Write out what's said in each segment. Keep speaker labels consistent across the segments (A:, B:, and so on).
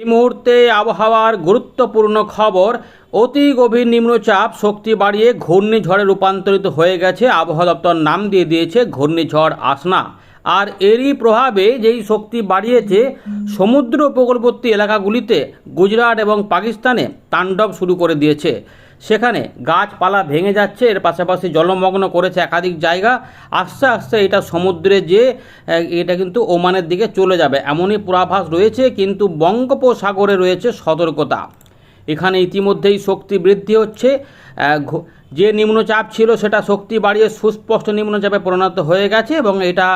A: এই মুহূর্তে আবহাওয়ার গুরুত্বপূর্ণ খবর, অতি গভীর নিম্নচাপ শক্তি বাড়িয়ে ঘূর্ণিঝড়ে রূপান্তরিত হয়ে গেছে। আবহাওয়া দপ্তর নাম দিয়ে দিয়েছে ঘূর্ণিঝড় আসনা। আর এরই প্রভাবে যেই শক্তি বাড়িয়েছে, সমুদ্র উপকূলবর্তী এলাকাগুলিতে গুজরাট এবং পাকিস্তানে তাণ্ডব শুরু করে দিয়েছে। সেখানে গাছপালা ভেঙে যাচ্ছে, এর পাশাপাশি জলমগ্ন করেছে একাধিক জায়গা। আস্তে আস্তে এটা সমুদ্রে যে এটা কিন্তু ওমানের দিকে চলে যাবে। এমনই পূর্বাভাস রয়েছে, কিন্তু বঙ্গোপসাগরে রয়েছে সতর্কতা। এখানে ইতিমধ্যেই শক্তি বৃদ্ধি হচ্ছে। যে নিম্নচাপ ছিল সেটা শক্তি বাড়িয়ে সুস্পষ্ট নিম্নচাপে পরিণত হয়ে গেছে এবং এটা,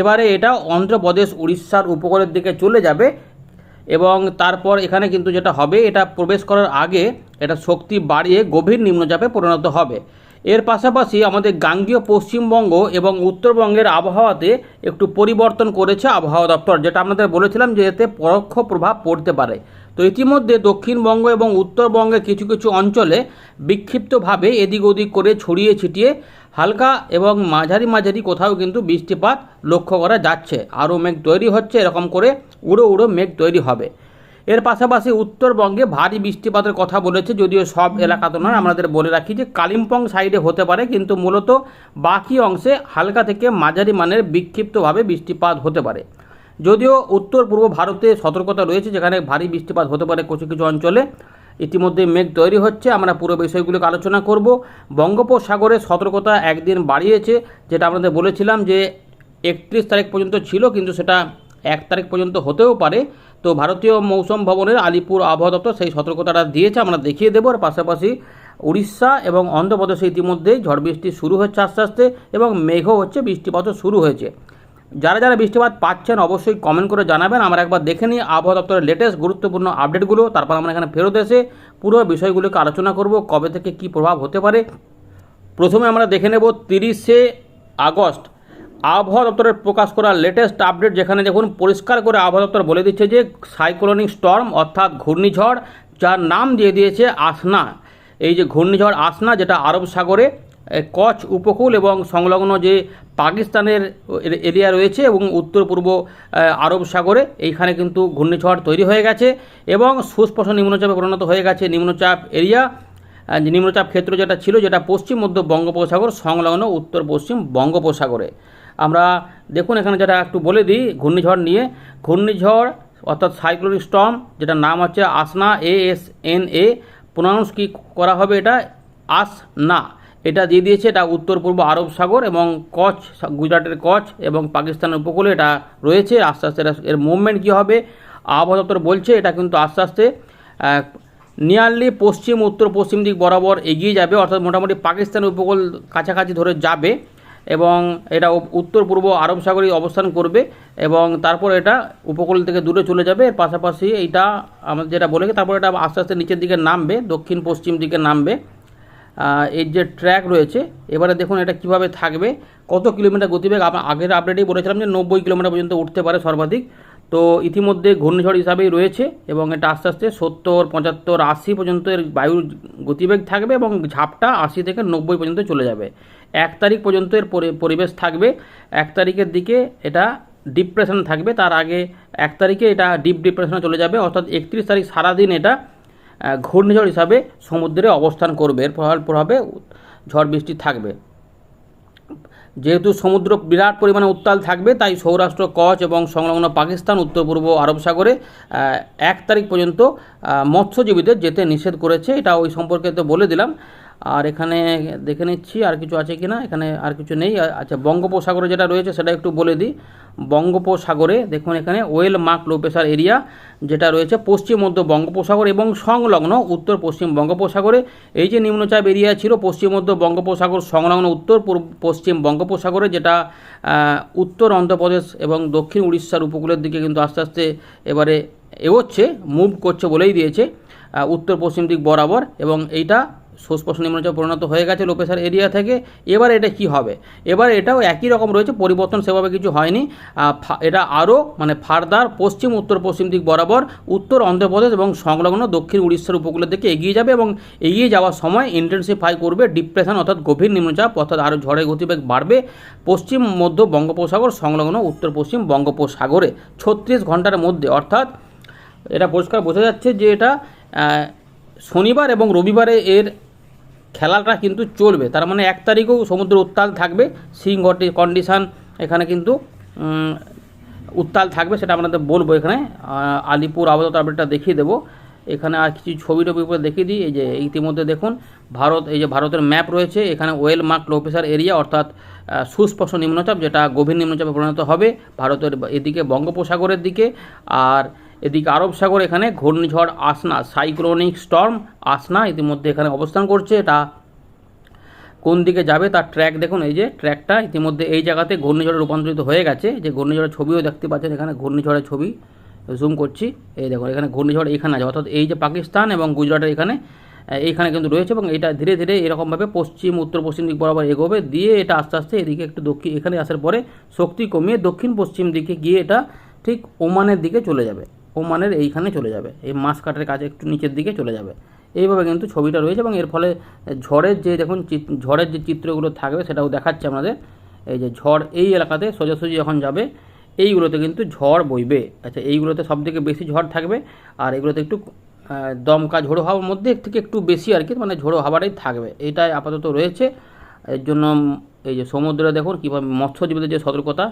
A: এবারে এটা অন্ধ্রপ্রদেশ, উড়িষ্যার উপকূলের দিকে চলে যাবে। এবং তারপর এখানে কিন্তু যেটা হবে, এটা প্রবেশ করার আগে এটা শক্তি বাড়িয়ে গভীর নিম্নচাপে পরিণত হবে। এর পাশাপাশি আমাদের গাঙ্গীয় পশ্চিমবঙ্গ এবং উত্তরবঙ্গের আবহাওয়াতে একটু পরিবর্তন করেছে আবহাওয়া দপ্তর, যেটা আপনাদের বলেছিলাম যে এতে পরোক্ষ প্রভাব পড়তে পারে। তো ইতিমধ্যে দক্ষিণবঙ্গ এবং উত্তরবঙ্গে কিছু কিছু অঞ্চলে বিক্ষিপ্তভাবে এদিক ওদিক করে ছড়িয়ে ছিটিয়ে হালকা এবং মাঝারি মাঝারি কোথাও কিন্তু বৃষ্টিপাত লক্ষ্য করা যাচ্ছে। আরও মেঘ তৈরি হচ্ছে, এরকম করে উড়ো উড়ো মেঘ তৈরি হবে। এর পাশাপাশি উত্তরবঙ্গে ভারী বৃষ্টিপাতের কথা বলেছে, যদিও সব এলাকাতে নয়। আমাদের বলে রাখি যে, কালিম্পং সাইডে হতে পারে, কিন্তু মূলত বাকি অংশে হালকা থেকে মাঝারি মানের বিক্ষিপ্তভাবে বৃষ্টিপাত হতে পারে। যদিও উত্তর পূর্ব ভারতে সতর্কতা রয়েছে, যেখানে ভারী বৃষ্টিপাত হতে পারে কিছু কিছু অঞ্চলে। ইতিমধ্যে মেঘ তৈরি হচ্ছে। আমরা পুরো বিষয়গুলোকে আলোচনা করব। বঙ্গোপসাগরে সতর্কতা একদিন বাড়িয়েছে, যেটা আমাদের বলেছিলাম যে, একত্রিশ তারিখ পর্যন্ত ছিল, কিন্তু সেটা এক তারিখ পর্যন্ত হতেও পারে। তো ভারতীয় মৌসুম ভবনের আলিপুর আবহাওয়া দপ্তর সেই সতর্কতাটা দিয়েছে, আমরা দেখিয়ে দেবো। আর পাশাপাশি উড়িষ্যা এবং অন্ধ্রপ্রদেশে ইতিমধ্যেই ঝড় বৃষ্টি শুরু হচ্ছে আস্তে আস্তে এবং মেঘও হচ্ছে, বৃষ্টিপাতও শুরু হয়েছে। যারা যারা বৃষ্টিপাত পাচ্ছেন অবশ্যই কমেন্ট করে জানাবেন। আমরা একবার দেখে নিই আবহাওয়া দপ্তরের লেটেস্ট গুরুত্বপূর্ণ আপডেটগুলো তারপর আমরা এখানে ফেরত এসে পুরো বিষয়গুলোকে আলোচনা করব, কবে থেকে কী প্রভাব হতে পারে। প্রথমে আমরা দেখে নেব তিরিশে আগস্ট আবহাওয়া দপ্তরের প্রকাশ করা লেটেস্ট আপডেট যেখানে দেখুন, পরিষ্কার করে আবহাওয়া দপ্তর বলে দিচ্ছে যে সাইক্লোনিক স্টর্ম অর্থাৎ ঘূর্ণিঝড়, যার নাম দিয়ে দিয়েছে আসনা। এই যে ঘূর্ণিঝড় আসনা, যেটা আরব সাগরে কচ উপকূল এবং সংলগ্ন যে পাকিস্তানের এরিয়া রয়েছে এবং উত্তর পূর্ব আরব সাগরে, এইখানে কিন্তু ঘূর্ণিঝড় তৈরি হয়ে গেছে এবং সুস্পষ্ট নিম্নচাপে পরিণত হয়ে গেছে নিম্নচাপ এরিয়া। নিম্নচাপ ক্ষেত্র যেটা ছিল, যেটা পশ্চিম মধ্য বঙ্গোপসাগর, সংলগ্ন উত্তর পশ্চিম বঙ্গোপসাগরে। আমরা দেখুন এখানে যেটা একটু বলে দিই, ঘূর্ণিঝড় নিয়ে। ঘূর্ণিঝড় অর্থাৎ সাইক্লোনিক স্টর্ম যেটা নাম হচ্ছে Asna A S N A pronounce কী করা হবে এটা? আস না এটা দিয়ে দিয়েছে, এটা উত্তর, পূর্ব আরব সাগর এবং কচ গুজরাটের কচ এবং পাকিস্তানের উপকূলে এটা রয়েছে। আস্তে আস্তে এটা- এর মুভমেন্ট কী হবে? আবহাওয়া দপ্তর বলছে, এটা কিন্তু আস্তে আস্তে নিয়ারলি পশ্চিম উত্তর পশ্চিম দিক বরাবর এগিয়ে যাবে। অর্থাৎ মোটামুটি পাকিস্তান উপকূল কাছাকাছি ধরে যাবে। এবং এটা উত্তর পূর্ব আরব সাগরে অবস্থান করবে এবং তারপর এটা উপকূল থেকে দূরে চলে যাবে। এর পাশাপাশি এইটা আমাদের যেটা বলে তারপর এটা আস্তে আস্তে নিচের দিকে নামবে, দক্ষিণ পশ্চিম দিকে নামবে। এর যে ট্র্যাক রয়েছে, এবারে দেখুন এটা কীভাবে থাকবে। কত কিলোমিটার গতিবেগ? আগের আপডেটেই বলেছিলাম যে নব্বই কিলোমিটার পর্যন্ত উঠতে পারে সর্বাধিক। তো ইতিমধ্যে ঘূর্ণিঝড় হিসাবেই রয়েছে এবং এটা আস্তে আস্তে সত্তর, পঁচাত্তর, আশি পর্যন্ত এর বায়ুর গতিবেগ থাকবে এবং ঝাপটা আশি থেকে নব্বই পর্যন্ত চলে যাবে। এক তারিখ পর্যন্ত এর পরি- পরিবেশ থাকবে। এক তারিখের দিকে এটা ডিপ্রেশন থাকবে। তার আগে এক তারিখে এটা ডিপ ডিপ্রেশনে চলে যাবে। অর্থাৎ একত্রিশ তারিখ সারাদিন এটা ঘূর্ণিঝড় হিসাবে সমুদ্রে অবস্থান করবে। এর প্রভাবে ঝড় বৃষ্টি থাকবে। যেহেতু সমুদ্র বিরাট পরিমাণে উত্তাল থাকবে, তাই সৌরাষ্ট্র কচ এবং সংলগ্ন পাকিস্তান, উত্তর পূর্ব আরব সাগরে এক তারিখ পর্যন্ত মৎস্যজীবীদের যেতে নিষেধ করেছে। এটা ওই সম্পর্কে তো বলে দিলাম। আর এখানে দেখে নিচ্ছি আর কিছু আছে কি না এখানে আর কিছু নেই। আচ্ছা বঙ্গোপসাগরে যেটা রয়েছে সেটা একটু বলে দিই। বঙ্গোপসাগরে দেখুন এখানে well mark low pressure area যেটা রয়েছে পশ্চিম মধ্য বঙ্গোপসাগর এবং সংলগ্ন উত্তর পশ্চিম বঙ্গোপসাগরে। এই যে নিম্নচাপ এরিয়া ছিল পশ্চিম মধ্য বঙ্গোপসাগর, সংলগ্ন উত্তর পশ্চিম বঙ্গোপসাগরে যেটা উত্তর অন্ধ্রপ্রদেশ এবং দক্ষিণ উড়িষ্যার উপকূলের দিকে কিন্তু আস্তে আস্তে এবারে এগোচ্ছে মুভ করছে বলেই দিয়েছে উত্তর পশ্চিম দিক বরাবর এবং এইটা সুস্পষ্ট নিম্নচাপ পরিণত হয়ে গেছে লো প্রেশার এরিয়া থেকে। এবার এটা কি হবে? এবার এটাও একই রকম রয়েছে, পরিবর্তন সেভাবে কিছু হয়নি। এটা আরও মানে ফার্দার পশ্চিম, উত্তর, পশ্চিম দিক বরাবর, উত্তর অন্ধ্রপ্রদেশ এবং সংলগ্ন দক্ষিণ উড়িষ্যার উপকূলের দিকে এগিয়ে যাবে এবং এগিয়ে যাওয়ার সময় ইন্টেন্সিফাই করবে ডিপ্রেশন অর্থাৎ গভীর নিম্নচাপ, অর্থাৎ আরও ঝড়ের গতিবেগ বাড়বে। পশ্চিম, মধ্য বঙ্গোপসাগর, সংলগ্ন উত্তর, পশ্চিম বঙ্গোপসাগরে ছত্রিশ ঘণ্টার মধ্যে, অর্থাৎ এটা পরিষ্কার বোঝা যাচ্ছে যে এটা শনিবার এবং রবিবারে এর খেলাটা কিন্তু চলবে। তার মানে এক তারিখেও সমুদ্র উত্তাল থাকবে, সিং কন্ডিশন এখানে কিন্তু উত্তাল থাকবে সেটা আপনাদের বলব এখানে। আলিপুর আবহাওয়া আপডেটটা দেখিয়ে দেবো। এখানে আর কিছু ছবি টবি উপরে দেখিয়ে দিই। এই যে ইতিমধ্যে দেখুন, ভারত, এই যে ভারতের ম্যাপ রয়েছে, এখানে well mark low pressure area অর্থাৎ সুস্পষ্ট নিম্নচাপ, যেটা গভীর নিম্নচাপে পরিণত হবে ভারতের এদিকে বঙ্গোপসাগরের দিকে। আর এদিকে আরব সাগর এখানে ঘূর্ণিঝড় আসনা, সাইক্লোনিক স্টর্ম আসনা ইতিমধ্যে এখানে অবস্থান করছে। এটা কোন দিকে যাবে তার ট্র্যাক দেখুন, এই যে ট্র্যাকটা ইতিমধ্যে এই জায়গাতে ঘূর্ণিঝড়ে রূপান্তরিত হয়ে গেছে। যে ঘূর্ণিঝড়ের ছবিও দেখতে পাচ্ছেন, এখানে ঘূর্ণিঝড়ের ছবি জুম করছি। এই দেখুন, এখানে ঘূর্ণিঝড় এখানে আছে, অর্থাৎ এই যে পাকিস্তান এবং গুজরাটের এখানে এইখানে কিন্তু রয়েছে এবং এটা ধীরে ধীরে এরকমভাবে পশ্চিম উত্তর পশ্চিম দিক বরাবর এগোবে। দিয়ে এটা আস্তে আস্তে এদিকে একটু দক্ষিণ এখানে আসার পরে শক্তি কমিয়ে দক্ষিণ পশ্চিম দিকে গিয়ে এটা ঠিক ওমানের দিকে চলে যাবে। ওমানের এইখানে চলে যাবে। এই মাসকাটের কাছে একটু নিচের দিকে চলে যাবে। এইভাবে কিন্তু ছবিটা রয়েছে এবং এর ফলে ঝড়ের যে দেখুন ঝড়ের যে চিত্রগুলো থাকবে সেটাও দেখাচ্ছে আমাদের। এই যে ঝড় এই এলাকাতে সোজাসুজি যখন যাবে। এইগুলোতে কিন্তু ঝড় বইবে। আচ্ছা এইগুলোতে সব থেকে বেশি ঝড় থাকবে আর এগুলোতে একটু দমকা ঝোড়ো হাওয়ার মধ্যে থেকে একটু বেশি আর কি মানে ঝোড়ো হাওয়াটাই থাকবে। এইটাই আপাতত রয়েছে। এর জন্য এই যে সমুদ্রে দেখুন কীভাবে মৎস্যজীবীদের যে সতর্কতা,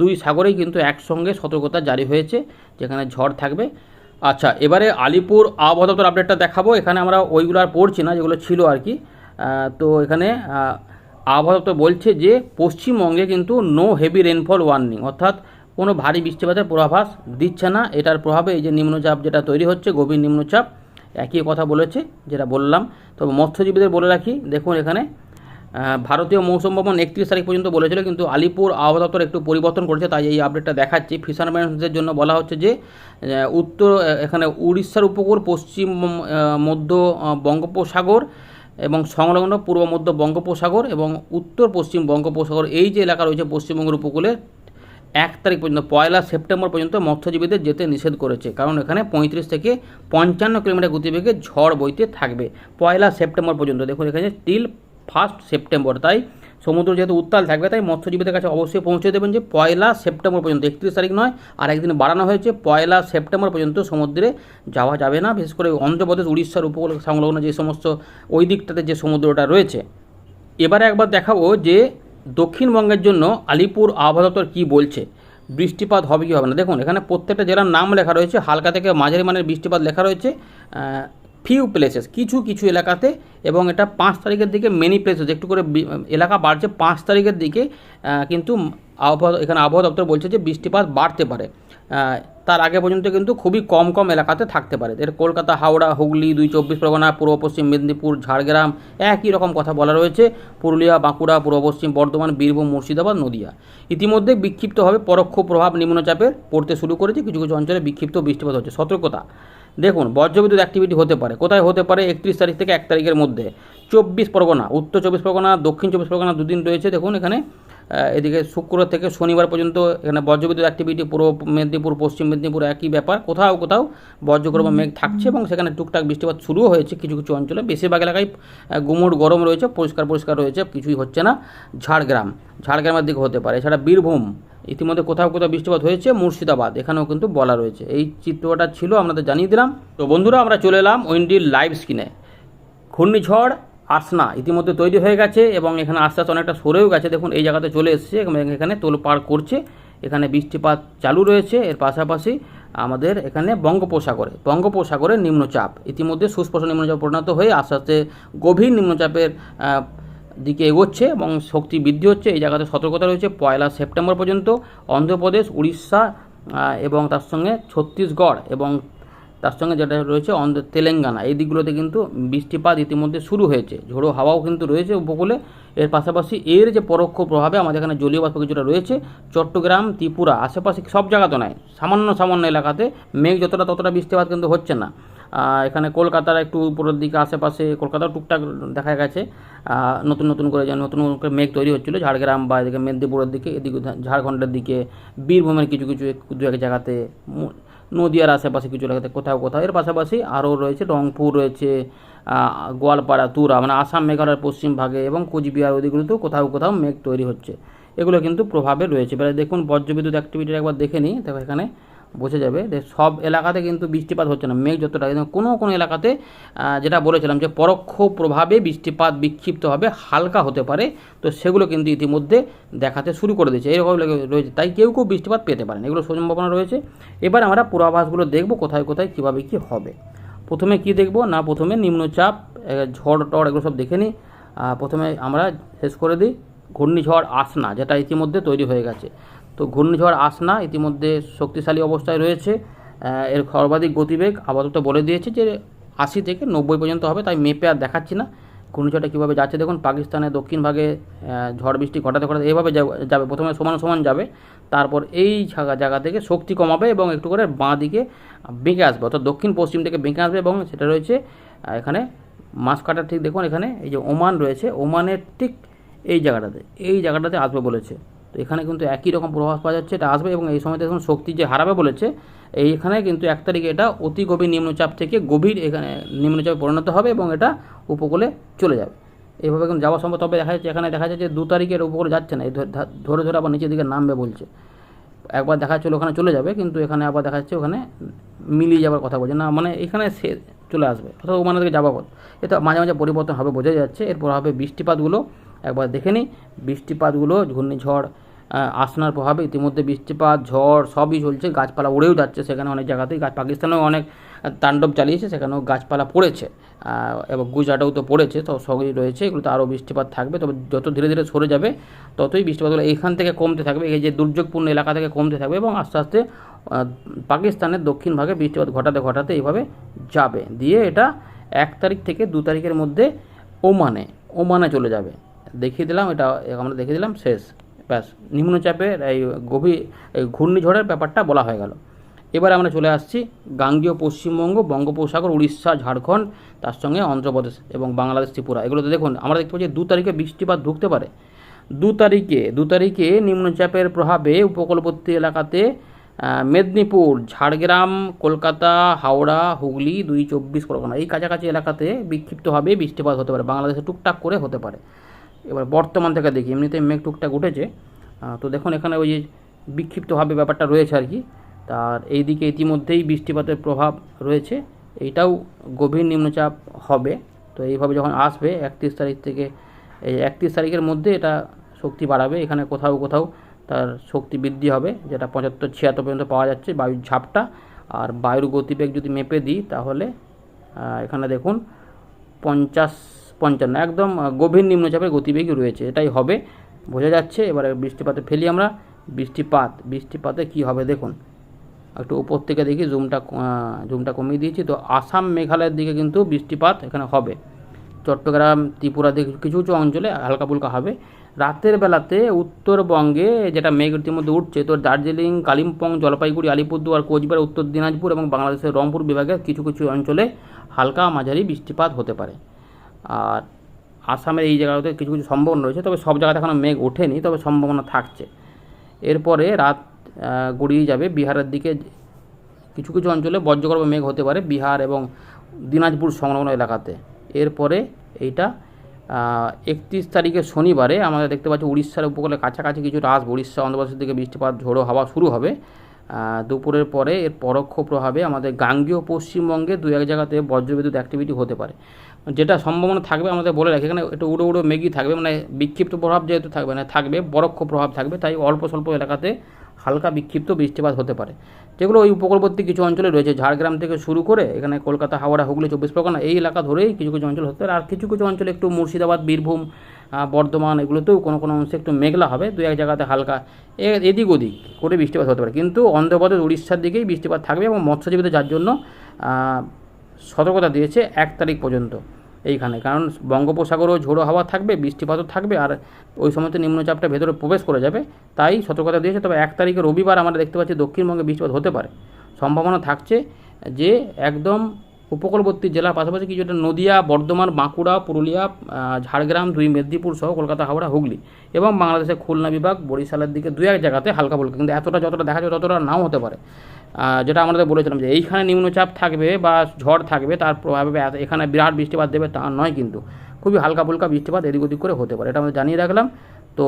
A: দুই সাগরেই কিন্তু একসঙ্গে সতর্কতা জারি হয়েছে, যেখানে ঝড় থাকবে। আচ্ছা এবারে আলিপুর আবহাওয়া দপ্তর আপডেটটা দেখাবো। এখানে আমরা ওইগুলো আর পড়ছি না, যেগুলো ছিল আর কি। তো এখানে আবহাওয়া দপ্তর বলছে যে পশ্চিমবঙ্গে কিন্তু নো হেভি রেনফল ওয়ার্নিং অর্থাৎ কোনো ভারী বৃষ্টিপাতের পূর্বাভাস দিচ্ছে না। এটার প্রভাবে এই যে নিম্নচাপ যেটা তৈরি হচ্ছে, গভীর নিম্নচাপ, একই কথা বলেছে, যেটা বললাম। তবে মৎস্যজীবীদের বলে রাখি, দেখুন এখানে ভারতীয় মৌসুম ভবন একত্রিশ তারিখ পর্যন্ত বলেছিল, কিন্তু আলিপুর আবহাওয়া দপ্তর একটু পরিবর্তন করেছে, তাই এই আপডেটটা দেখাচ্ছি। ফিশারম্যানদের জন্য বলা হচ্ছে যে উত্তর এখানে উড়িষ্যার উপকূল, পশ্চিম মধ্য বঙ্গোপসাগর এবং সংলগ্ন পূর্ব মধ্য বঙ্গোপসাগর এবং উত্তর পশ্চিম বঙ্গোপসাগর। এই যে এলাকা রয়েছে পশ্চিমবঙ্গের উপকূলে, এক তারিখ পর্যন্ত, পয়লা সেপ্টেম্বর পর্যন্ত মৎস্যজীবীদের যেতে নিষেধ করেছে, কারণ এখানে পঁয়ত্রিশ থেকে পঞ্চান্ন কিলোমিটার গতিবেগে ঝড় বইতে থাকবে। পয়লা সেপ্টেম্বর পর্যন্ত, দেখুন এখানে টিল ফার্স্ট সেপ্টেম্বর, তাই সমুদ্র যেহেতু উত্তাল থাকবে, তাই মৎস্যজীবীদের কাছে অবশ্যই পৌঁছে দেবেন যে পয়লা সেপ্টেম্বর পর্যন্ত, একত্রিশ তারিখ নয়, আর একদিন বাড়ানো হয়েছে পয়লা সেপ্টেম্বর পর্যন্ত সমুদ্রে যাওয়া যাবে না, বিশেষ করে অন্ধ্রপ্রদেশ, উড়িষ্যার উপকূল সংলগ্ন যে সমস্ত ওই দিকটাতে যে সমুদ্রটা রয়েছে। এবারে একবার দেখাবো যে দক্ষিণবঙ্গের জন্য আলিপুর আবহাওয়া দপ্তর কী বলছে। বৃষ্টিপাত হবে কি হবে না? দেখুন, এখানে প্রত্যেকটা জেলার নাম লেখা রয়েছে, হালকা থেকে মাঝারি মানের বৃষ্টিপাত লেখা রয়েছে ফিউ প্লেসেস কিছু কিছু এলাকাতে এবং এটা পাঁচ তারিখের দিকে মেনি প্লেসেস একটু করে এলাকা বাড়ছে, পাঁচ তারিখের দিকে কিন্তু আবহাওয়া, এখানে আবহাওয়া দপ্তর বলছে যে বৃষ্টিপাত বাড়তে পারে। তার আগে পর্যন্ত কিন্তু খুবই কম কম এলাকাতে থাকতে পারে। এর কলকাতা, হাওড়া, হুগলি, দুই চব্বিশ পরগনা, পূর্ব পশ্চিম মেদিনীপুর, ঝাড়গ্রাম, একই রকম কথা বলা রয়েছে। পুরুলিয়া, বাঁকুড়া, পূর্ব পশ্চিম বর্ধমান, বীরভূম, মুর্শিদাবাদ, নদিয়া। ইতিমধ্যে বিক্ষিপ্তভাবে পরোক্ষ প্রভাব নিম্নচাপের পড়তে শুরু করেছে। কিছু কিছু অঞ্চলে বিক্ষিপ্ত বৃষ্টিপাত হচ্ছে। সতর্কতা। দেখুন, বজ্রবিদ্যুৎ অ্যাক্টিভিটি হতে পারে। কোথায় হতে পারে? একত্রিশ তারিখ থেকে এক তারিখের মধ্যে। চব্বিশ পরগনা, উত্তর চব্বিশ পরগনা, দক্ষিণ চব্বিশ পরগনা দুদিন রয়েছে। দেখুন, এখানে এদিকে শুক্র থেকে শনিবার পর্যন্ত এখানে বজ্রবিদ্যুৎ অ্যাক্টিভিটি পূর্ব মেদিনীপুর, পশ্চিম মেদিনীপুর একই ব্যাপার। কোথাও কোথাও বজ্রগর্ভ মেঘ থাকছে এবং সেখানে টুকটাক বৃষ্টিপাত শুরুও হয়েছে কিছু কিছু অঞ্চলে। বেশিরভাগ এলাকায় গুমোট গরম রয়েছে, পরিষ্কার পরিষ্কার রয়েছে, কিছুই হচ্ছে না। ঝাড়গ্রাম, ঝাড়গ্রামের দিকে হতে পারে। এছাড়া বীরভূম ইতিমধ্যে কোথাও কোথাও বৃষ্টিপাত হয়েছে, মুর্শিদাবাদ, এখানেও কিন্তু বলা রয়েছে। এই চিত্রটা ছিল আপনাদের জানিয়ে দিলাম। তো বন্ধুরা, আমরা চলে এলাম উইন্ডির লাইভ স্ক্রিনে। ঘূর্ণিঝড় আসনা ইতিমধ্যে তৈরি হয়ে গেছে এবং এখানে আস্তে আস্তে অনেকটা সরেও গেছে। দেখুন, এই জায়গাতে চলে এসছে এবং এখানে তোলপাড় করছে। এখানে বৃষ্টিপাত চালু রয়েছে। এর পাশাপাশি আমাদের এখানে বঙ্গোপসাগরে বঙ্গোপসাগরের নিম্নচাপ। ইতিমধ্যে সুস্পষ্ট নিম্নচাপ পরিণত হয়ে আস্তে আস্তে গভীর নিম্নচাপের দিকে এগোচ্ছে এবং শক্তি বৃদ্ধি হচ্ছে। এই জায়গাতে সতর্কতা রয়েছে। পয়লা সেপ্টেম্বর পর্যন্ত অন্ধ্রপ্রদেশ, উড়িষ্যা এবং তার সঙ্গে ছত্তিশগড় এবং তার সঙ্গে যেটা রয়েছে অন্ধ্র, তেলেঙ্গানা। এই দিকগুলোতে কিন্তু বৃষ্টিপাত ইতিমধ্যে শুরু হয়েছে। ঝোড়ো হাওয়াও কিন্তু রয়েছে উপকূলে। এর পাশাপাশি এর যে পরোক্ষ প্রভাবে আমাদের এখানে জলীয় বাষ্প কিছুটা রয়েছে। চট্টগ্রাম, ত্রিপুরা, আশেপাশে সব জায়গাতে নয়, সামান্য সামান্য এলাকাতে মেঘ যতটা ততটা বৃষ্টিপাত কিন্তু হচ্ছে না। এখানে কলকাতার একটু উপরের দিকে আশেপাশে কলকাতাও টুকটাক দেখা গেছে। নতুন নতুন করে যে নতুন নতুন করে মেঘ তৈরি হচ্ছিল, ঝাড়গ্রাম বা এদিকে মেদিনীপুরের দিকে, এদিকে ঝাড়খণ্ডের দিকে, বীরভূমের কিছু কিছু দু এক জায়গাতে নদিয়ার আশেপাশে কিছু এলাকাতে কোথাও কোথাও। এর পাশাপাশি আরও রয়েছে রংপুর, রয়েছে গোয়ালপাড়া, তুরা মানে আসাম, মেঘালয়ের পশ্চিম ভাগে এবং কোচবিহার ওদিকগুলোতেও কোথাও কোথাও মেঘ তৈরি হচ্ছে। এগুলো কিন্তু প্রভাবে রয়েছে। এবারে দেখুন, বজ্রবিদ্যুৎ অ্যাক্টিভিটি একবার দেখে নিই। দেখো এখানে বোঝা যাবে যে সব এলাকাতে কিন্তু বৃষ্টিপাত হচ্ছে না, মেঘ যতটা। কিন্তু কোনো কোনো এলাকাতে যেটা বলেছিলাম যে পরোক্ষ প্রভাবে বৃষ্টিপাত বিক্ষিপ্তভাবে হালকা হতে পারে, তো সেগুলো কিন্তু ইতিমধ্যে দেখাতে শুরু করে দিয়েছে। এরকম রয়েছে। তাই কেউ কেউ বৃষ্টিপাত পেতে পারেন, এগুলো সম্ভাবনা রয়েছে। এবার আমরা পূর্বাভাসগুলো দেখব কোথায় কোথায়, কীভাবে, কী হবে। প্রথমে কি দেখব? না, প্রথমে নিম্নচাপ ঝড় টড় এগুলো সব দেখে নিই। প্রথমে আমরা শেষ করে দিই। ঘূর্ণিঝড় আসনা, যেটা ইতিমধ্যে তৈরি হয়ে গেছে। তো ঘূর্ণিঝড় আসনা ইতিমধ্যে শক্তিশালী অবস্থায় রয়েছে। এর সর্বাধিক গতিবেগ আপাতত বলে দিয়েছে যে আশি থেকে নব্বই পর্যন্ত হবে, তাই মেপে আর দেখাচ্ছি না। ঘূর্ণিঝড়টা কীভাবে যাচ্ছে দেখুন, পাকিস্তানের দক্ষিণ ভাগে ঝড় বৃষ্টি ঘটাতে ঘটাতে এভাবে যাব- প্রথমে সমান সমান যাবে, তারপর এই জায়গা থেকে শক্তি কমাবে এবং একটু করে বাঁ দিকে বেঁকে আসবে, অর্থাৎ দক্ষিণ পশ্চিম থেকে বেঁকে আসবে এবং সেটা রয়েছে এখানে মাছ কাটার ঠিক দেখুন, এখানে এই যে ওমান রয়েছে, ওমানের ঠিক এই জায়গাটাতে এই জায়গাটাতে আসবে বলেছে। তো এখানে কিন্তু একই রকম প্রভাব পাওয়া যাচ্ছে, এটা আসবে এবং এই সময় দেখুন শক্তি যে হারাবে বলেছে, এইখানে কিন্তু এক তারিখে এটা অতি গভীর নিম্নচাপ থেকে গভীর এখানে নিম্নচাপে পরিণত হবে এবং এটা উপকূলে চলে যাবে। এইভাবে কিন্তু যাওয়া সম্ভব, তবে দেখা যাচ্ছে এখানে দেখা যাচ্ছে যে দু তারিখের উপকূলে যাচ্ছে না, এই ধরে ধরে আবার নিচের দিকে নামবে বলছে। একবার দেখা যাচ্ছিল ওখানে চলে যাবে, কিন্তু এখানে আবার দেখা যাচ্ছে ওখানে মিলিয়ে যাওয়ার কথা বলছে। না মানে এখানে সে চলে আসবে অর্থাৎ ওখানে থেকে যাওয়া পথ এটা মাঝে মাঝে পরিবর্তন হবে বোঝা যাচ্ছে। এরপর হবে বৃষ্টিপাতগুলো, একবার দেখে নিই। বৃষ্টিপাতগুলো, ঘূর্ণিঝড় আসনার প্রভাবে ইতিমধ্যে বৃষ্টিপাত, ঝড় সবই চলছে, গাছপালা উড়েও যাচ্ছে। সেখানে অনেক জায়গাতেই গাছ, পাকিস্তানেও অনেক তাণ্ডব চালিয়েছে, সেখানেও গাছপালা পড়েছে এবং গুজরাটেও তো পড়েছে, তো সবই রয়েছে, এগুলোতে আরও বৃষ্টিপাত থাকবে। তবে যত ধীরে ধীরে সরে যাবে, ততই বৃষ্টিপাতগুলো এইখান থেকে কমতে থাকবে, এই যে দুর্যোগপূর্ণ এলাকা থেকে কমতে থাকবে, এবং আস্তে আস্তে পাকিস্তানের দক্ষিণ ভাগে বৃষ্টিপাত ঘটাতে ঘটাতে এইভাবে যাবে। দিয়ে এটা এক তারিখ থেকে দু তারিখের মধ্যে ওমানে ওমানে চলে যাবে। দেখিয়ে দিলাম, এটা আমরা দেখিয়ে দিলাম, শেষ। ব্যাস নিম্নচাপের এই গভীর ঘূর্ণিঝড়ের ব্যাপারটা বলা হয়ে গেল। এবার আমরা চলে আসছি গাঙ্গীয় পশ্চিমবঙ্গ, বঙ্গোপসাগর, উড়িষ্যা, ঝাড়খণ্ড, তার সঙ্গে অন্ধ্রপ্রদেশ এবং বাংলাদেশ, ত্রিপুরা। এগুলোতে দেখুন, আমরা দেখতে পাচ্ছি দু তারিখে বৃষ্টিপাত ঢুকতে পারে। দু তারিখে দু তারিখে নিম্নচাপের প্রভাবে উপকূলবর্তী এলাকাতে মেদিনীপুর, ঝাড়গ্রাম, কলকাতা, হাওড়া, হুগলি, দুই চব্বিশ পরগনা, এই কাছাকাছি এলাকাতে বিক্ষিপ্তভাবে বৃষ্টিপাত হতে পারে। বাংলাদেশে টুকটাক করে হতে পারে। এবার বর্তমান থেকে দেখি এমনিতে মেঘ টুকটাক উঠেছে। তো দেখুন এখানে ওই যে বিক্ষিপ্তভাবে ব্যাপারটা রয়েছে আর কি। তার এইদিকে ইতিমধ্যেই বৃষ্টিপাতের প্রভাব রয়েছে, এইটাও গভীর নিম্নচাপ হবে। তো এইভাবে যখন আসবে, একত্রিশ তারিখ থেকে, এই একত্রিশ তারিখের মধ্যে এটা শক্তি বাড়াবে। এখানে কোথাও কোথাও তার শক্তি বৃদ্ধি হবে, যেটা পঁচাত্তর ছিয়াত্তর পর্যন্ত পাওয়া যাচ্ছে বায়ুর ঝাপটা। আর বায়ুর গতিবেগ যদি মেপে দিই, তাহলে এখানে দেখুন, পঞ্চাশ পঞ্চান্ন, একদম গভীর নিম্নচাপের গতিবেগই রয়েছে, এটাই হবে। বোঝা যাচ্ছে, এবারে বৃষ্টিপাতে ফেলি আমরা। বৃষ্টিপাত, বৃষ্টিপাতে কি হবে দেখুন। একটু উপর থেকে দেখি জুমটা জুমটা কমিয়ে দিয়েছি। তো আসাম মেঘালয়ের দিকে কিন্তু বৃষ্টিপাত এখানে হবে। চট্টগ্রাম, ত্রিপুরা দিকে কিছু কিছু অঞ্চলে হালকা ফুলকা হবে। রাতের বেলাতে উত্তরবঙ্গে যেটা মেঘ ইতিমধ্যে উঠছে, তো দার্জিলিং, কালিম্পং, জলপাইগুড়ি, আলিপুরদুয়ার, কোচবিহার, উত্তর দিনাজপুর এবং বাংলাদেশের রংপুর বিভাগের কিছু কিছু অঞ্চলে হালকা মাঝারি বৃষ্টিপাত হতে পারে। আর আসামের এই জায়গাতে কিছু কিছু সম্ভাবনা রয়েছে, তবে সব জায়গাতে এখনও মেঘ ওঠেনি, তবে সম্ভাবনা থাকছে। এরপরে রাত গড়িয়ে যাবে বিহারের দিকে, কিছু কিছু অঞ্চলে বজ্রগর্ভ মেঘ হতে পারে বিহার এবং দিনাজপুর সংলগ্ন এলাকাতে। এরপরে এইটা একত্রিশ তারিখে শনিবারে আমরা দেখতে পাচ্ছি উড়িষ্যার উপকূলে কাছাকাছি কিছুটা আসবে। উড়িষ্যা অন্ধ্রপ্রদেশের দিকে বৃষ্টিপাত, ঝোড়ো হাওয়া শুরু হবে। দুপুরের পরে এর পরোক্ষ প্রভাবে আমাদের গাঙ্গীয় পশ্চিমবঙ্গে দু এক জায়গাতে বজ্রবিদ্যুৎ অ্যাক্টিভিটি হতে পারে। যেটা সম্ভাবনা থাকবে আমাদের বলে রাখি। এখানে একটু উড়ো উড়ো মেঘই থাকবে মানে বিক্ষিপ্ত প্রভাব যেহেতু থাকবে না থাকবে, বরক্ষ প্রভাব থাকবে, তাই অল্প স্বল্প এলাকাতে হালকা বিক্ষিপ্ত বৃষ্টিপাত হতে পারে। যেগুলো ওই উপকূলবর্তী কিছু অঞ্চলে রয়েছে, ঝাড়গ্রাম থেকে শুরু করে এখানে কলকাতা, হাওড়া, হুগলি, চব্বিশ পরগনা, এই এলাকা ধরেই কিছু কিছু অঞ্চল হতে পারে। আর কিছু কিছু অঞ্চলে একটু মুর্শিদাবাদ, বীরভূম বর্ধমান এগুলোতেও কোনো কোনো অংশে একটু মেঘলা হবে, দু এক জায়গাতে হালকা এদিক ওদিক করে বৃষ্টিপাত হতে পারে। কিন্তু অন্ধ্রপ্রদেশ, উড়িষ্যার দিকেই বৃষ্টিপাত থাকবে এবং মৎস্যজীবীদের যার জন্য সতর্কতা দিয়েছে এক তারিখ পর্যন্ত এইখানে। কারণ বঙ্গোপসাগরও ঝোড়ো হাওয়া থাকবে, বৃষ্টিপাতও থাকবে, আর ওই সময়তে নিম্নচাপটা ভেতরে প্রবেশ করে যাবে। তাই সতর্কতা দিয়েছে, তবে এক তারিখে রবিবার আমরা দেখতে পাচ্ছি দক্ষিণবঙ্গে বৃষ্টিপাত হতে পারে। সম্ভাবনা থাকছে যে একদম উপকূলবর্তী জেলার পাশাপাশি কিছুটা নদিয়া, বর্ধমান, বাঁকুড়া, পুরুলিয়া ঝাড়গ্রাম, দুই মেদিনীপুর সহ কলকাতা, হাওড়া, হুগলি এবং বাংলাদেশের খুলনা বিভাগ, বরিশালের দিকে দু এক জায়গাতে হালকা ফুলকা কিন্তু এতটা যতটা দেখা যায়, ততটা নাও হতে পারে। যেটা আমাদের বলেছিলাম যে এইখানে নিম্নচাপ থাকবে বা ঝড় থাকবে, তার প্রভাবে এখানে বিরাট বৃষ্টিপাত দেবে তা নয় কিন্তু। খুবই হালকা ফুলকা বৃষ্টিপাত এদিক ওদিক করে হতে পারে, এটা আমরা জানিয়ে রাখলাম। তো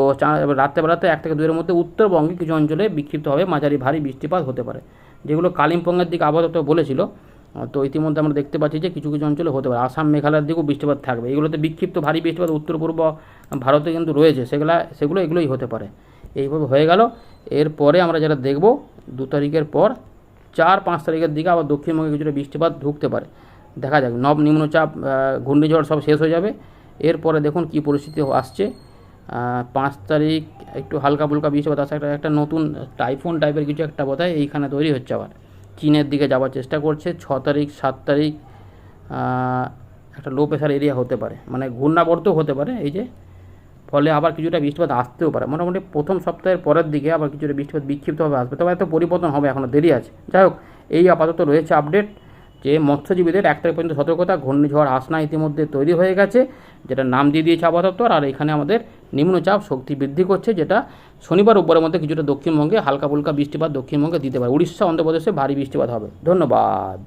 A: রাত্রেবেলাতে এক থেকে দুয়ের মধ্যে উত্তরবঙ্গে কিছু অঞ্চলে বিক্ষিপ্তভাবে মাঝারি ভারী বৃষ্টিপাত হতে পারে, যেগুলো কালিম্পংয়ের দিকে দপ্তর বলেছিল। তো ইতিমধ্যে আমরা দেখতে পাচ্ছি যে কিছু কিছু অঞ্চলে হতে পারে, আসাম, মেঘালয়ের দিকেও বৃষ্টিপাত থাকবে। এগুলোতে বিক্ষিপ্ত ভারী বৃষ্টিপাত উত্তর পূর্ব ভারতে কিন্তু রয়েছে, সেগুলা সেগুলো এগুলোই হতে পারে। এইভাবে হয়ে গেল। এরপরে আমরা যেটা দেখব, দু তারিখের পর চার পাঁচ তারিখের দিকে আবার দক্ষিণবঙ্গে কিছুটা বৃষ্টিপাত ঢুকতে পারে। দেখা যাক, নব নিম্নচাপ ঘূর্ণিঝড় সব শেষ হয়ে যাবে। এরপরে দেখুন কি পরিস্থিতি আসছে। পাঁচ তারিখ একটু হালকা ফুলকা বৃষ্টিপাত আসা একটা একটা নতুন টাইফুন টাইপের কিছু একটা বোধহয় এইখানে তৈরি হচ্ছে আবার। চীনের দিকে যাওয়ার চেষ্টা করছে। ছ তারিখ, সাত তারিখ একটা লো প্রেশার এরিয়া হতে পারে। মানে ঘূর্ণাবর্তও হতে পারে। এই যে ফলে আবার কিছুটা বৃষ্টিপাত আসতেও পারে। মোটামুটি প্রথম সপ্তাহের পরের দিকে আবার কিছুটা বৃষ্টিপাত বিক্ষিপ্তভাবে আসবে। তবে এত পরিবর্তন হবে এখনও দেরি আছে। যাই হোক, এই আপাতত রয়েছে আপডেট যে মৎস্যজীবীদের এক তারিখ পর্যন্ত সতর্কতা, ঘূর্ণিঝড় আসনা ইতিমধ্যে তৈরি হয়ে গেছে, যেটা নাম দিয়ে দিয়েছে দপ্তর আর এখানে আমাদের নিম্নচাপ শক্তি বৃদ্ধি করছে, যেটা শনিবার উপরের মধ্যে কিছুটা দক্ষিণবঙ্গে হালকা ফুলকা বৃষ্টিপাত দক্ষিণবঙ্গে দিতে পারে। উড়িষ্যা, অন্ধ্রপ্রদেশে ভারী বৃষ্টিপাত হবে। ধন্যবাদ।